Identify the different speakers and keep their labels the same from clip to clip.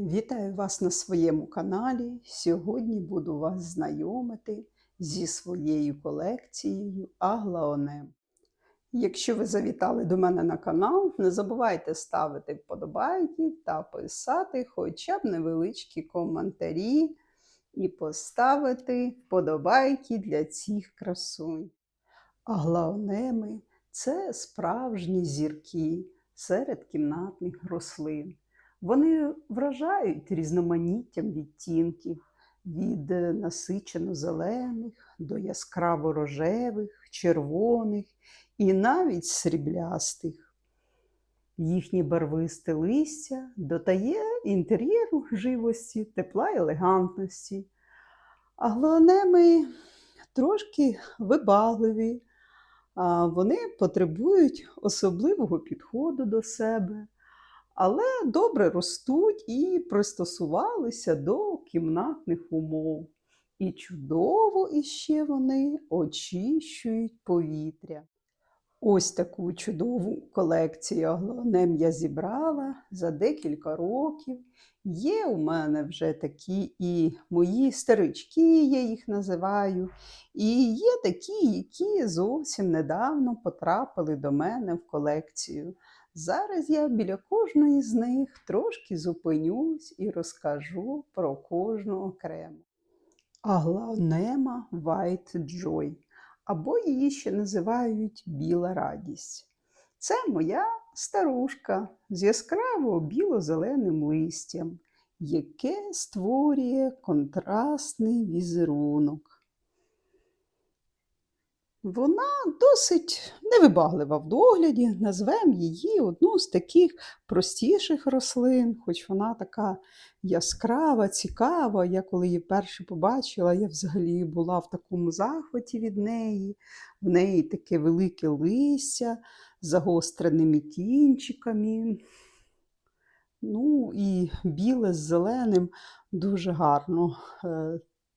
Speaker 1: Вітаю вас на своєму каналі. Сьогодні буду вас знайомити зі своєю колекцією Аглаонем. Якщо ви завітали до мене на канал, не забувайте ставити вподобайки та писати хоча б невеличкі коментарі і поставити вподобайки для цих красунь. Аглаонеми це справжні зірки серед кімнатних рослин. Вони вражають різноманіттям відтінків від насичено зелених до яскраво рожевих, червоних і навіть сріблястих. Їхнє барвисте листя додає інтер'єру живості, тепла елегантності. А глонеми трошки вибагливі, вони потребують особливого підходу до себе але добре ростуть і пристосувалися до кімнатних умов. І чудово іще вони очищують повітря. Ось таку чудову колекцію аглонем я зібрала за декілька років. Є у мене вже такі і мої старички, я їх називаю, і є такі, які зовсім недавно потрапили до мене в колекцію. Зараз я біля кожної з них трошки зупинюсь і розкажу про кожну окремо. Аглаонема White Joy, або її ще називають Біла радість. Це моя старушка з яскраво біло-зеленим листям, яке створює контрастний візерунок. Вона досить невибаглива в догляді, назвемо її одну з таких простіших рослин, хоч вона така яскрава, цікава. Я коли її вперше побачила, я взагалі була в такому захваті від неї. В неї таке велике листя з загостреними кінчиками. Ну і біле з зеленим дуже гарно.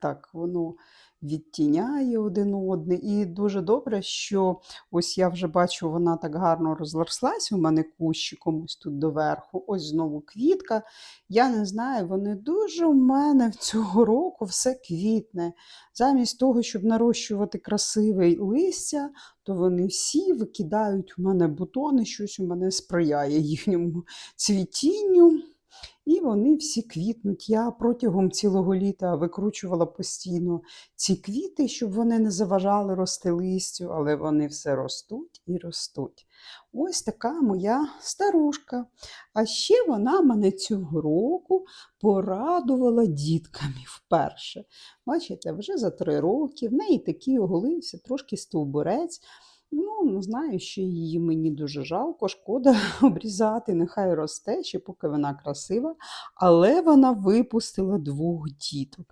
Speaker 1: Так воно відтіняє один одне. І дуже добре, що ось я вже бачу, вона так гарно розрослась у мене кущиком ось тут доверху. Ось знову квітка. Я не знаю, вони дуже у мене цього року все квітне. Замість того, щоб нарощувати красиве листя, то вони всі викидають у мене бутони, щось у мене сприяє їхньому цвітінню. І вони всі квітнуть. Я протягом цілого літа викручувала постійно ці квіти, щоб вони не заважали рости листю, але вони все ростуть і ростуть. Ось така моя старушка. А ще вона мене цього року порадувала дітками вперше. Бачите, вже за три роки в неї такий оголився, трошки стовбурець. Ну, знаю, що її мені дуже жалко, шкода обрізати, нехай росте, ще поки вона красива, але вона випустила двох діток.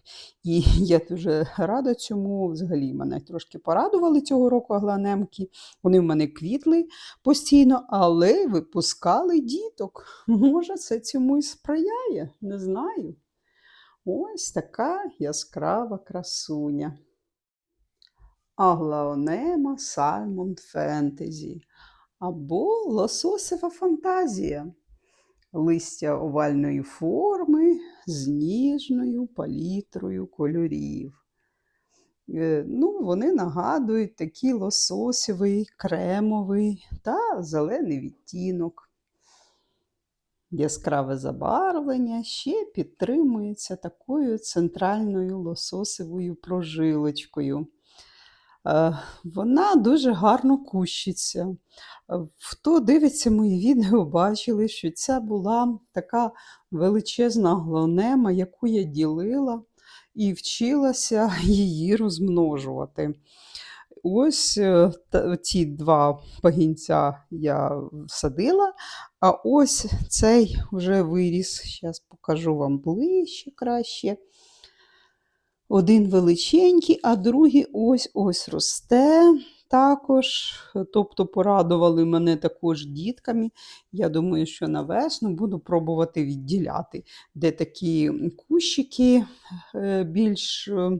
Speaker 1: І я дуже рада цьому. Взагалі мене трошки порадували цього року агланемки. Вони в мене квітли постійно, але випускали діток. Може, це цьому і сприяє, не знаю. Ось така яскрава красуня. Аглаонема Сальмон Фентезі або лососева фантазія. Листя овальної форми з ніжною палітрою кольорів. Е, Ну, Вони нагадують такий лососєвий, кремовий та зелений відтінок. Яскраве забарвлення ще підтримується такою центральною лососевою прожилочкою. Е, Вона дуже гарно кущиться. Е, Хто дивиться мої відео, бачили, що це була така величезна глонема, яку я ділила і вчилася її розмножувати. Ось е, ці два пагінця я всадила, а ось цей вже виріс. Зараз покажу вам ближче краще. Один величенький, а другий ось ось росте також. Тобто порадували мене також дітками. Я думаю, що на весну буду пробувати відділяти, де такі кущики е, більш е,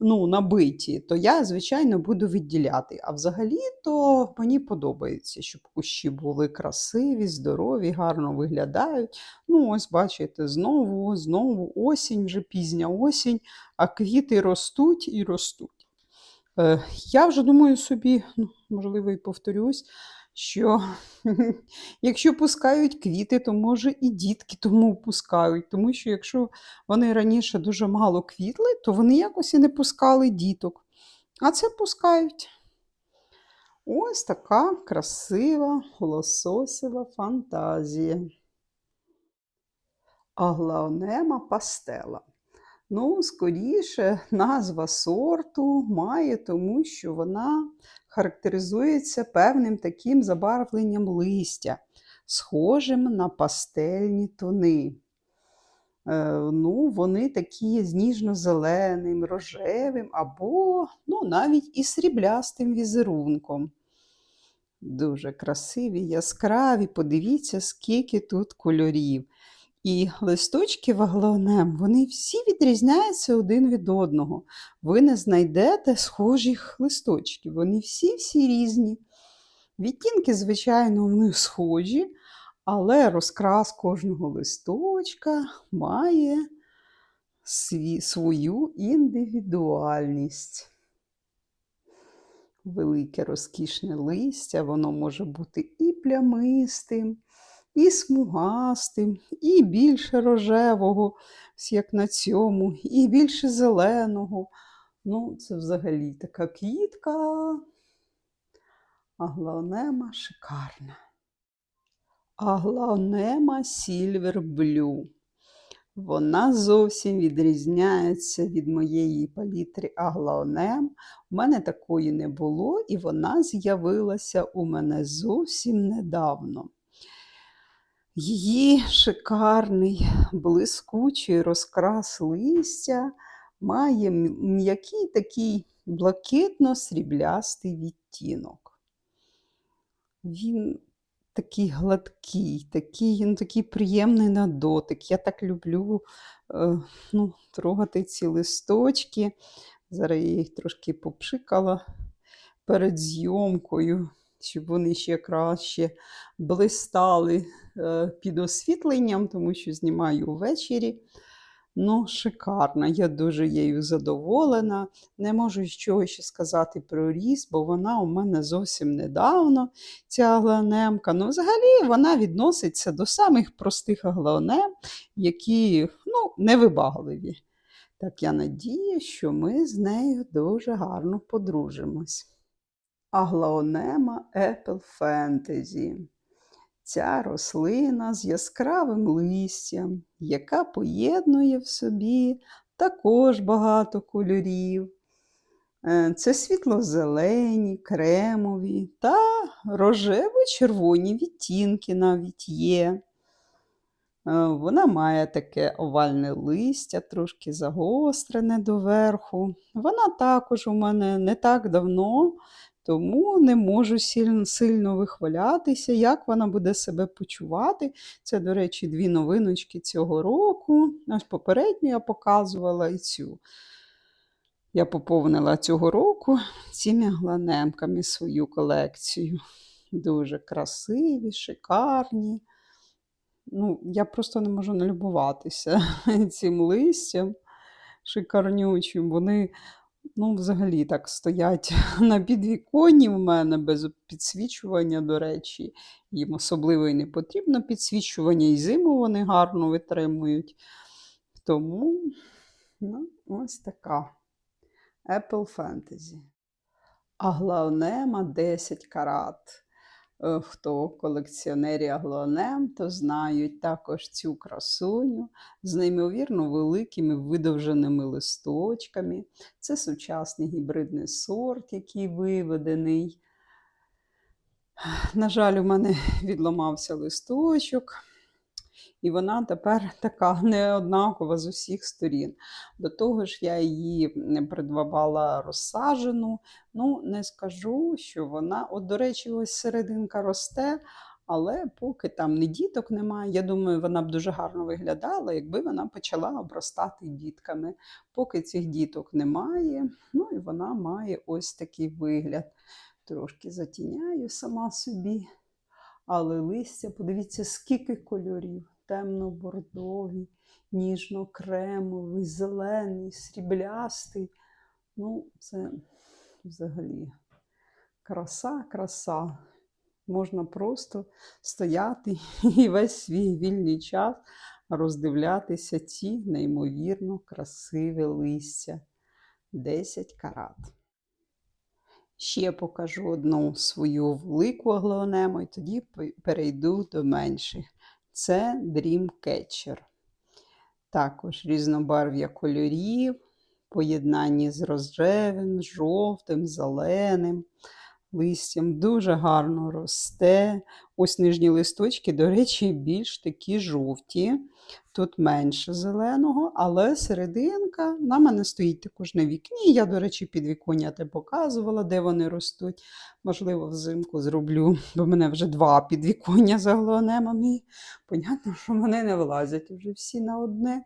Speaker 1: ну, набиті, то я, звичайно, буду відділяти. А взагалі, то мені подобається, щоб кущі були красиві, здорові, гарно виглядають. Ну, ось бачите, знову, знову осінь, вже пізня осінь, а квіти ростуть і ростуть. Е, я вже думаю собі, ну, можливо, і повторюсь, що якщо пускають квіти, то може і дітки тому пускають. Тому що якщо вони раніше дуже мало квітли, то вони якось і не пускали діток. А це пускають. Ось така красива лососева фантазія. Аглаонема пастела. Ну, скоріше, назва сорту має, тому що вона характеризується певним таким забарвленням листя, схожим на пастельні тони. Е, ну, Вони такі з ніжно-зеленим, рожевим або ну, навіть і сріблястим візерунком. Дуже красиві, яскраві. Подивіться, скільки тут кольорів. І листочки ваглеонем, вони всі відрізняються один від одного. Ви не знайдете схожих листочків. Вони всі-всі різні. Відтінки, звичайно, в них схожі, але розкрас кожного листочка має сві, свою індивідуальність. Велике розкішне листя, воно може бути і плямистим, і смугастим, і більше рожевого, як на цьому, і більше зеленого. Ну, це взагалі така квітка. Аглаонема шикарна. Silver Blue. Вона зовсім відрізняється від моєї палітри Аглаонем. У мене такої не було, і вона з'явилася у мене зовсім недавно. Її шикарний, блискучий розкрас листя має м'який такий блакитно-сріблястий відтінок. Він такий гладкий, такий ну, такий приємний на дотик. Я так люблю е, ну, трогати ці листочки. Зараз я їх трошки попшикала перед зйомкою щоб вони ще краще блистали е, під освітленням, тому що знімаю ввечері. Ну, шикарна, я дуже її задоволена. Не можу нічого ще сказати про ріс, бо вона у мене зовсім недавно, ця аглонемка. Ну, взагалі, вона відноситься до самих простих аглонем, які ну, невибагливі. Так я надію, що ми з нею дуже гарно подружимось. Аглаонема Apple Fantasy. Ця рослина з яскравим листям, яка поєднує в собі також багато кольорів. Е, це світло-зелені, кремові та рожево-червоні відтінки навіть є. Е, вона має таке овальне листя, трошки загострене доверху. Вона також у мене не так давно тому не можу сильно, вихвалятися, як вона буде себе почувати. Це, до речі, дві новиночки цього року. Ось попередню я показувала і цю. Я поповнила цього року цими гланемками свою колекцію. Дуже красиві, шикарні. Ну, Я просто не можу налюбуватися цим листям шикарнючим. Вони Ну, взагалі так стоять на підвіконні в мене без підсвічування, до речі. Їм особливо і не потрібно підсвічування, і зиму вони гарно витримують. Тому ну, ось така Apple Fantasy. А головне 10 карат. Е, хто колекціонері аглонем, то знають також цю красуню з неймовірно великими видовженими листочками. Це сучасний гібридний сорт, який виведений. На жаль, у мене відламався листочок. І вона тепер така неоднакова з усіх сторін. До того ж, я її придбавала розсаджену. Ну, не скажу, що вона, от, до речі, ось серединка росте, Але поки там не діток немає, я думаю, вона б дуже гарно виглядала, якби вона почала обростати дітками. Поки цих діток немає, ну і вона має ось такий вигляд. Трошки затіняю сама собі. Але листя, подивіться, скільки кольорів: темно-бордовий, ніжно-кремовий, зелений, сріблястий. Ну, це взагалі краса, краса. Можна просто стояти і весь свій вільний час роздивлятися ці неймовірно красиві листя. 10 карат. Ще покажу одну свою велику аглонему, і тоді перейду до менших. Це Dreamcatcher. Також різнобарв'я кольорів, поєднанні з рожевим, жовтим, зеленим. Листям дуже гарно росте. Ось нижні листочки, до речі, більш такі жовті. Тут менше зеленого, але серединка на мене стоїть також на вікні. Я, до речі, підвіконня те показувала, де вони ростуть. Можливо, взимку зроблю, бо в мене вже два підвіконня за глонемами. Понятно, що вони не влазять вже всі на одне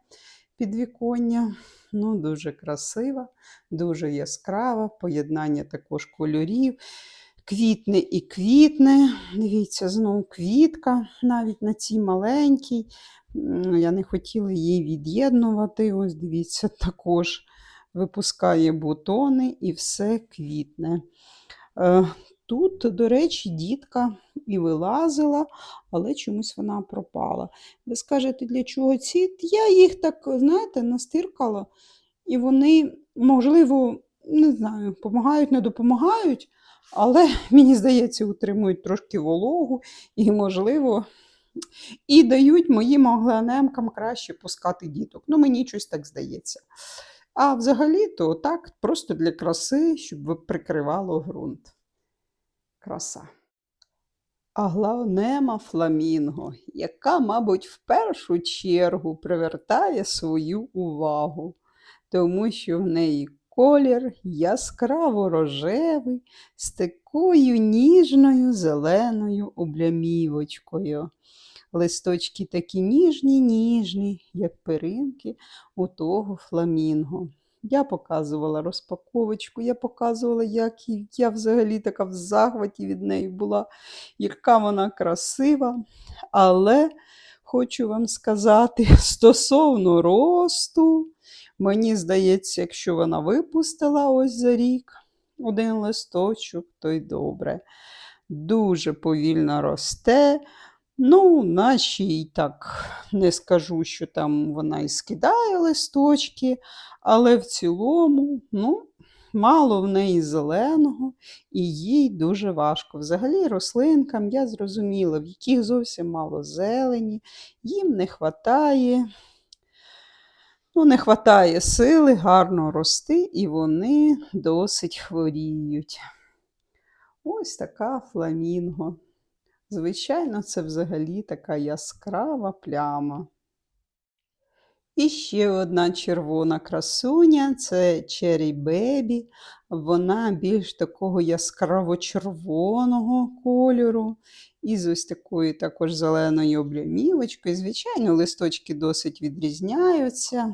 Speaker 1: підвіконня. Ну, дуже красива, дуже яскрава, поєднання також кольорів. Квітне і квітне. Дивіться, знову квітка, навіть на цій маленькій. Я не хотіла її від'єднувати. Ось дивіться, також випускає бутони і все квітне. Тут, до речі, дітка і вилазила, але чомусь вона пропала. Ви скажете, для чого ці? Я їх так, знаєте, настиркала, і вони, можливо, не знаю, допомагають, не допомагають, але мені здається, утримують трошки вологу і, можливо, і дають моїм оглянемкам краще пускати діток. Ну, мені щось так здається. А взагалі-то так, просто для краси, щоб прикривало ґрунт. Краса. Аглаонема фламінго, яка, мабуть, в першу чергу привертає свою увагу, тому що в неї колір яскраво рожевий з такою ніжною зеленою облямівочкою. Листочки такі ніжні, ніжні, як перинки у того фламінго. Я показувала розпаковочку, я показувала, як я взагалі така в захваті від неї була, яка вона красива. Але хочу вам сказати, стосовно росту, мені здається, якщо вона випустила ось за рік один листочок, то й добре. Дуже повільно росте. Ну, наші й так не скажу, що там вона і скидає листочки, але в цілому, ну, мало в неї зеленого, і їй дуже важко. Взагалі, рослинкам я зрозуміла, в яких зовсім мало зелені, їм не вистачає. Ну, не вистачає сили гарно рости, і вони досить хворіють. Ось така фламінго. Звичайно, це взагалі така яскрава пляма. І ще одна червона красуня це Черрі Бебі. Вона більш такого яскраво-червоного кольору. І з ось такою також зеленою облямівочкою. Звичайно, листочки досить відрізняються.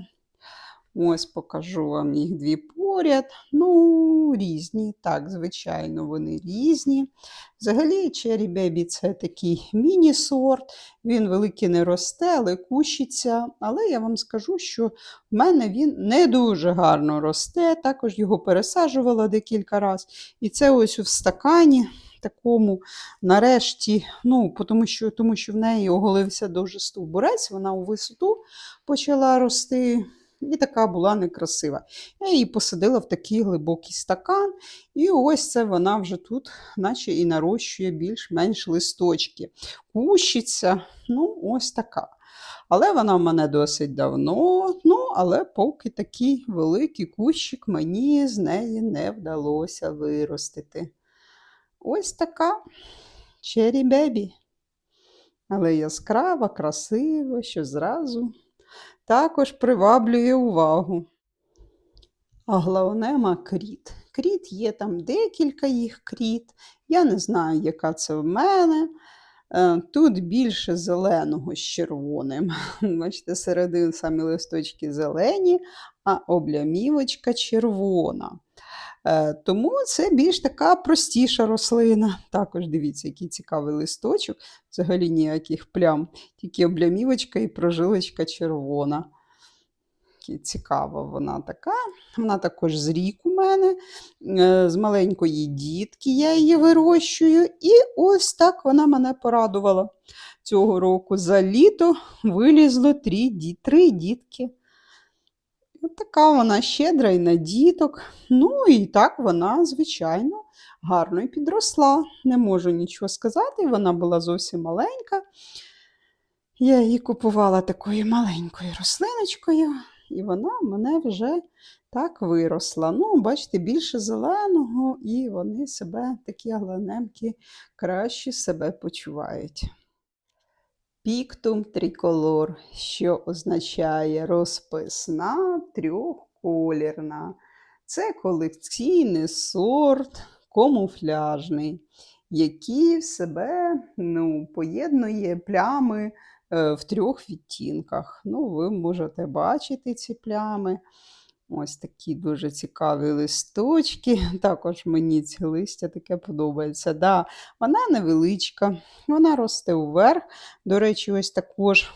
Speaker 1: Ось покажу вам їх дві поряд. Ну, різні, так, звичайно, вони різні. Взагалі, Cherry Baby це такий міні-сорт, він великий не росте, але кущиться. Але я вам скажу, що в мене він не дуже гарно росте. Також його пересаджувала декілька разів. І це ось в стакані. Такому, нарешті, ну, тому що, тому що в неї оголився дуже стовбурець, вона у висоту почала рости. І така була некрасива. Я її посадила в такий глибокий стакан, і ось це вона вже тут, наче і нарощує більш-менш листочки. Кущиться, ну, ось така. Але вона в мене досить давно, ну, але поки такий великий кущик мені з неї не вдалося виростити. Ось така Cherry Baby. Але яскрава, красива, що зразу також приваблює увагу. А Аглаонема кріт. Кріт є там декілька їх кріт. Я не знаю, яка це в мене. Е, Тут більше зеленого з червоним. Бачите, середин самі листочки зелені, а облямівочка червона. Е, Тому це більш така простіша рослина. Також дивіться, який цікавий листочок, взагалі ніяких плям, тільки облямівочка і прожилочка червона. Цікава вона така. Вона також з рік у мене, е, з маленької дітки я її вирощую. І ось так вона мене порадувала цього року. За літо вилізло три, три дітки. От така вона щедра і на діток. Ну і так вона, звичайно, гарно і підросла. Не можу нічого сказати, вона була зовсім маленька. Я її купувала такою маленькою рослиночкою, і вона в мене вже так виросла. Ну, бачите, більше зеленого, і вони себе, такі гланемки, краще себе почувають. Піктум триколор, що означає розписна трьохколірна. Це колекційний сорт камуфляжний, який в себе ну, поєднує плями е, в трьох відтінках. Ну, ви можете бачити ці плями. Ось такі дуже цікаві листочки. Також мені ці листя таке подобається. Да, вона невеличка, вона росте вверх. До речі, ось також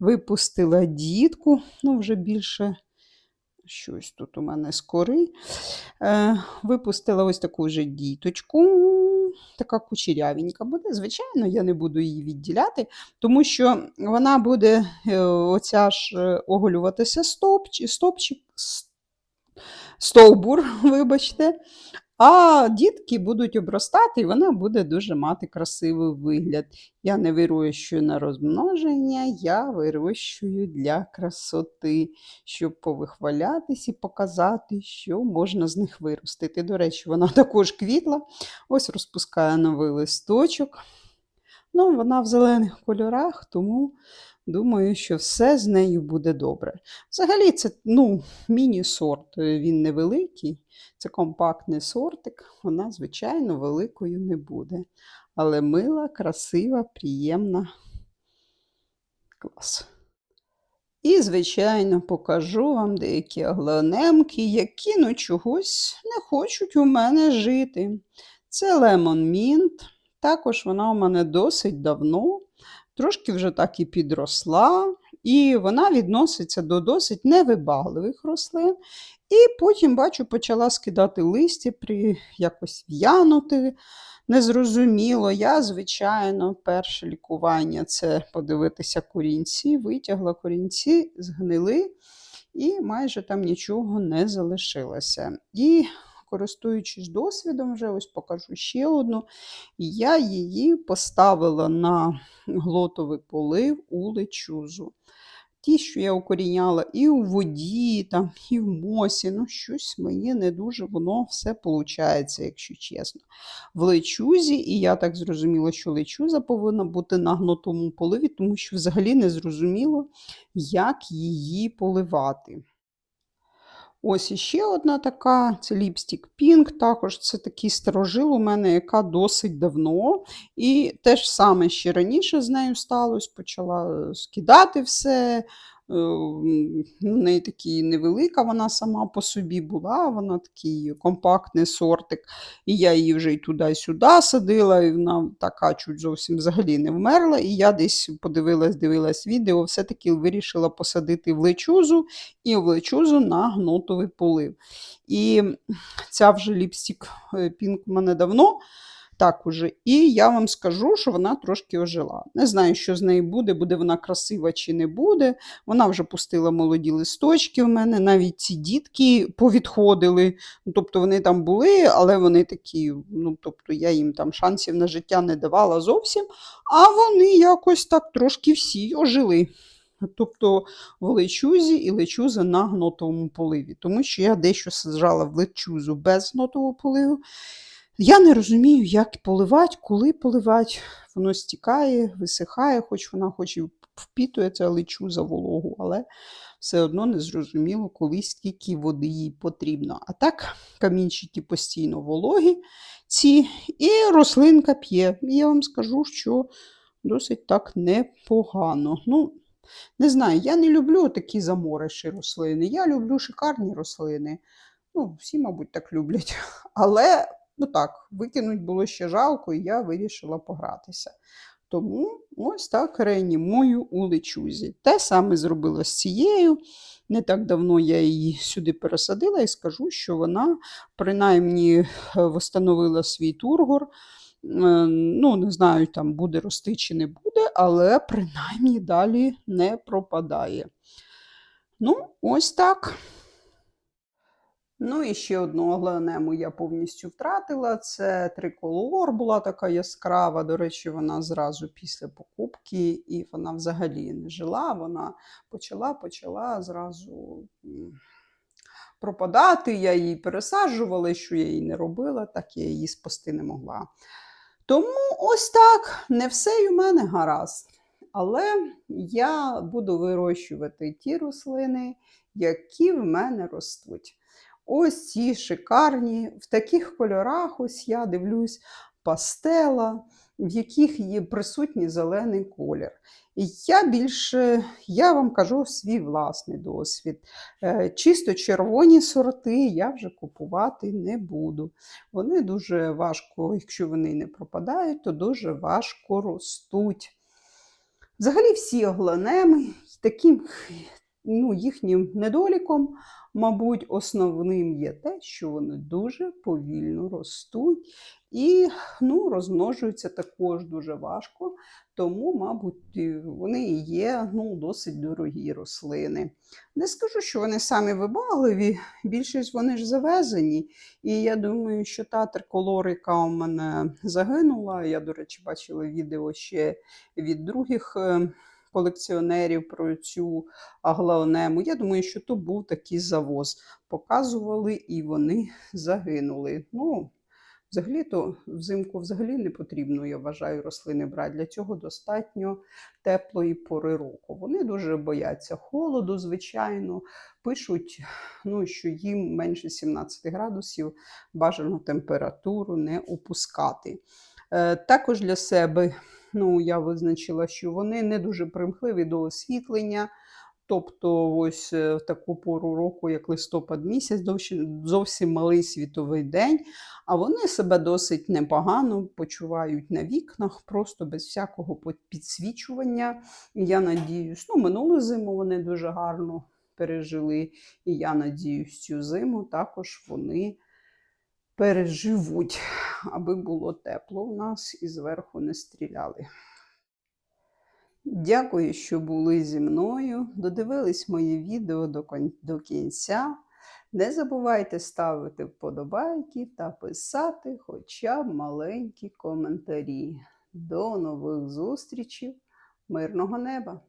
Speaker 1: випустила дітку, ну, вже більше. Щось тут у мене скори. Е, випустила ось таку вже діточку, така кучерявенька буде. Звичайно, я не буду її відділяти, тому що вона буде е, оця ж е, оголюватися стовпчик, стовбур, вибачте. А дітки будуть обростати, і вона буде дуже мати красивий вигляд. Я не вирощую на розмноження, я вирощую для красоти, щоб повихвалятись і показати, що можна з них виростити. До речі, вона також квітла, ось розпускає новий листочок. Ну, вона в зелених кольорах, тому думаю, що все з нею буде добре. Взагалі, це ну, міні-сорт, е, він невеликий, це компактний сортик, вона, звичайно, великою не буде. Але мила, красива, приємна. Клас. І, звичайно, покажу вам деякі аглонемки, які ну чогось не хочуть у мене жити. Це Lemon Mint. Також вона у мене досить давно, трошки вже так і підросла, і вона відноситься до досить невибагливих рослин. І потім, бачу, почала скидати листя, при якось в'янути. Незрозуміло. Я, звичайно, перше лікування це подивитися корінці, витягла корінці, згнили, і майже там нічого не залишилося. І, користуючись досвідом, вже ось покажу ще одну. Я її поставила на глотовий полив у лечузу. Ті, що я укоріняла і у воді, там, і в мосі, ну щось мені не дуже воно все виходить, якщо чесно. В лечузі, і я так зрозуміла, що лечуза повинна бути на гнутому поливі, тому що взагалі не зрозуміло, як її поливати. Ось іще одна така, це ліпстік Pink, також це такий старожил у мене, яка досить давно. І те ж саме ще раніше з нею сталося, почала е, скидати все. Е, м, У неї такий невелика, вона сама по собі була, вона такий компактний сортик. І я її вже і сюди садила, і вона така чуть зовсім взагалі не вмерла. І я десь подивилась, дивилась відео, все-таки вирішила посадити в лечузу і в лечузу на гнотовий полив. І ця вже ліпстік пінк у мене давно. Так уже. І я вам скажу, що вона трошки ожила. Не знаю, що з нею буде, буде вона красива чи не буде. Вона вже пустила молоді листочки в мене, навіть ці дітки повідходили. Ну, Тобто вони там були, але вони такі, ну тобто я їм там шансів на життя не давала зовсім. А вони якось так трошки всі ожили. Тобто в лечузі і лечуза на гнотовому поливі. Тому що я дещо саджала в лечузу без гнотового поливу. Я не розумію, як поливати, коли поливати. Воно стікає, висихає, хоч вона хоч і впітує ця лечуза вологу, але все одно не зрозуміло, коли скільки води їй потрібно. А так камінчики постійно вологі, ці, і рослинка п'є. І я вам скажу, що досить так непогано. Ну, не знаю, я не люблю такі замориші рослини. Я люблю шикарні рослини. Ну, всі, мабуть, так люблять. Але, ну так, викинуть було ще жалко, і я вирішила погратися. Тому ось так реанімую у лечузі. Те саме зробила з цією. Не так давно я її сюди пересадила і скажу, що вона принаймні е, встановила свій тургор. Е, Ну, не знаю, там буде рости чи не буде, але принаймні далі не пропадає. Ну, ось так. Ну і ще одну оглянему я повністю втратила. Це триколор була така яскрава. До речі, вона зразу після покупки, і вона взагалі не жила. Вона почала, почала зразу пропадати. Я її пересаджувала, що я її не робила, так я її спасти не могла. Тому ось так, не все й у мене гаразд. Але я буду вирощувати ті рослини, які в мене ростуть. Ось ці шикарні, в таких кольорах, ось я дивлюсь, пастела, в яких є присутній зелений колір. І я більше, я вам кажу свій власний досвід. Е, Чисто червоні сорти я вже купувати не буду. Вони дуже важко, якщо вони не пропадають, то дуже важко ростуть. Взагалі всі огланеми таким ну, їхнім недоліком, мабуть, основним є те, що вони дуже повільно ростуть і ну, розмножуються також дуже важко, тому, мабуть, вони і є ну, досить дорогі рослини. Не скажу, що вони самі вибагливі, більшість вони ж завезені. І я думаю, що та триколор, яка у мене загинула, я, до речі, бачила відео ще від других. Колекціонерів про цю аглаонему. Я думаю, що то був такий завоз. Показували і вони загинули. Ну, взагалі-то взимку взагалі не потрібно, я вважаю, рослини брати. Для цього достатньо теплої пори року. Вони дуже бояться холоду, звичайно. Пишуть, ну, що їм менше 17 градусів бажано температуру не опускати. Е, також для себе ну, я визначила, що вони не дуже примхливі до освітлення. Тобто, ось е, в таку пору року, як листопад місяць, зовсім, зовсім малий світовий день, а вони себе досить непогано почувають на вікнах, просто без всякого підсвічування. Я надіюсь, ну, минулу зиму вони дуже гарно пережили. І я надіюсь, цю зиму також вони переживуть, аби було тепло у нас і зверху не стріляли. Дякую, що були зі мною. Додивились моє відео до, кінця. Не забувайте ставити вподобайки та писати хоча б маленькі коментарі. До нових зустрічей, мирного неба!